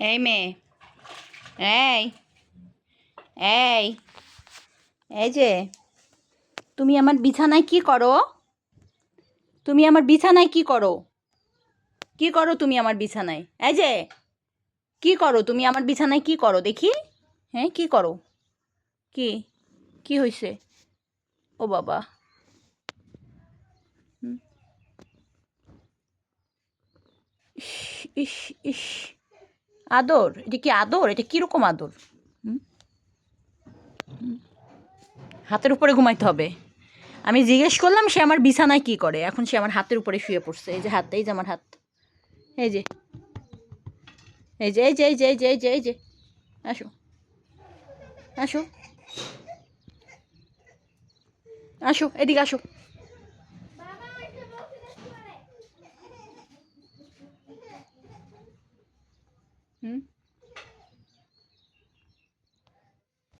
এই মেয়ে এই এই এই যে, তুমি আমার বিছানায় কি করো? তুমি আমার বিছানায় কি করো? কি করো তুমি আমার বিছানায়? এই যে, কি করো তুমি আমার বিছানায় কি করো? দেখি। হ্যাঁ কি করো? কি? কি হয়েছে ও বাবা। ইস ইস ইস। আদর? এটা কি আদর? এটা কীরকম আদর। হাতের উপরে ঘুমাইতে হবে। আমি জিজ্ঞেস করলাম, সে আমার বিছানায় কি করে? এখন সে আমার হাতের উপরে শুয়ে পড়ছে। এই যে হাত, এই যে আমার হাত। এই যে। এই যে এই যে এই যে এই যে এই যে এই যে। আসো। আসো। আসো, এদিকে আসো। Hmm?